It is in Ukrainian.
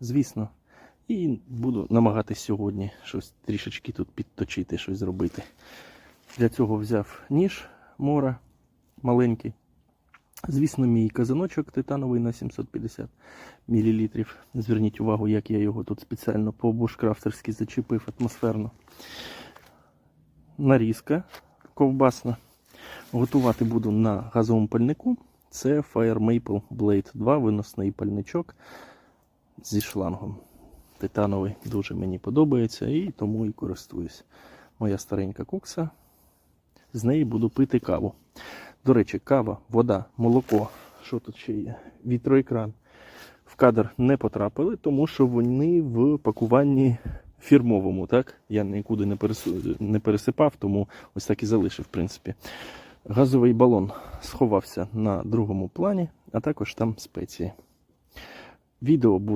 звісно. І буду намагатись сьогодні щось трішечки тут підточити, щось зробити. Для цього взяв ніж мора маленький. Звісно, мій казаночок титановий на 750 мл. Зверніть увагу, як я його тут спеціально по бушкрафтерськи зачепив атмосферно. Нарізка ковбасна. Готувати буду на газовому пальнику. Це Fire Maple Blade 2, виносний пальничок зі шлангом. Титановий дуже мені подобається і тому і користуюсь. Моя старенька кукса. З неї буду пити каву. До речі, кава, вода, молоко, що тут ще є? Вітроекран в кадр не потрапили, тому що вони в пакуванні фірмовому. Так? Я нікуди не, не пересипав, тому ось так і залишив, в принципі. Газовий балон сховався на другому плані, а також там спеції. Відео буде.